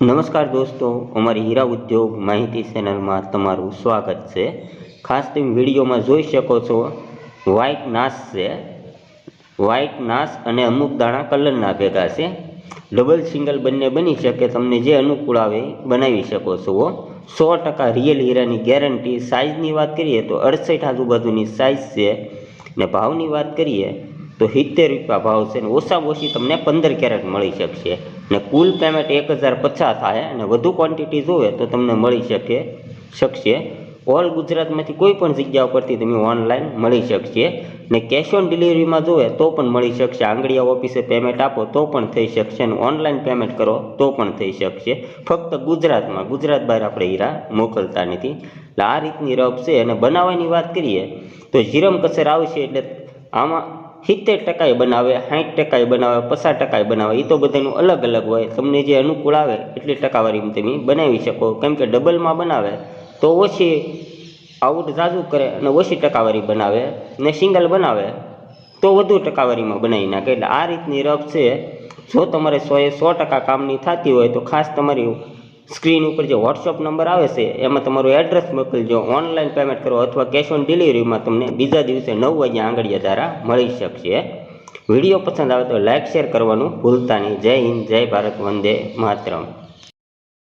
નમસ્કાર દોસ્તો, અમારી હીરા ઉદ્યોગ માહિતી ચેનલમાં તમારું સ્વાગત છે. ખાસ તમે વિડીયોમાં જોઈ શકો છો વ્હાઇટ નાશ છે. વ્હાઇટ નાશ અને અમુક દાણા કલરના ભેગા છે. ડબલ સિંગલ બંને બની શકે, તમને જે અનુકૂળ આવે બનાવી શકો છો સો ટકા રિયલ હીરાની ગેરંટી. સાઇઝની વાત કરીએ તો અડસઠ આજુબાજુની સાઇઝ છે. ને ભાવની વાત કરીએ તો સિત્તેર રૂપિયા ભાવ છે ને ઓછામાં ઓછી તમને પંદર કેરેટ મળી શકશે. ને કુલ પેમેન્ટ એક હજાર પચાસ થાય અને વધુ ક્વોન્ટિટી જોવે તો તમને મળી શકે, શકશે. ઓલ ગુજરાતમાંથી કોઈ પણ જગ્યા ઉપરથી તમે ઓનલાઈન મળી શકશે. ને કેશ ઓન ડિલિવરીમાં જોવે તો પણ મળી શકશે. આંગળીયા ઓફિસે પેમેન્ટ આપો તો પણ થઈ શકશે અને ઓનલાઈન પેમેન્ટ કરો તો પણ થઈ શકશે. ફક્ત ગુજરાતમાં, ગુજરાત બહાર આપણે હીરા મોકલતા નથી. એટલે આ રીતની રફ છે. અને બનાવવાની વાત કરીએ તો જીરમ કસર આવશે એટલે આમાં સિત્તેર ટકાએ બનાવે સાઠ ટકાએ બનાવે, પચાસ ટકાએ બનાવે એ તો બધાનું અલગ અલગ હોય. તમને જે અનુકૂળ આવે એટલી ટકાવારીમાં તમે બનાવી શકો. કેમ કે ડબલમાં બનાવે, તો ઓછી આઉટ ઝાઝું કરે અને ઓછી ટકાવારી બનાવે ને સિંગલ બનાવે, તો વધુ ટકાવારીમાં બનાવી નાખે. એટલે આ રીતની રફ છે. જો તમારે સોએ સો ટકા કામની થતી હોય તો ખાસ તમારી સ્ક્રીન ઉપર જે વોટ્સઅપ નંબર આવે છે, એમાં તમારું એડ્રેસ મોકલજો ઓનલાઈન પેમેન્ટ કરો અથવા કેશ ઓન ડિલિવરીમાં તમને બીજા દિવસે નવ વાગ્યા આંગળીયા દ્વારા મળી શકશે. વીડિયો પસંદ આવે તો લાઇક શેર કરવાનું ભૂલતા નહીં. જય હિન્દ, જય ભારત, વંદે માતરમ.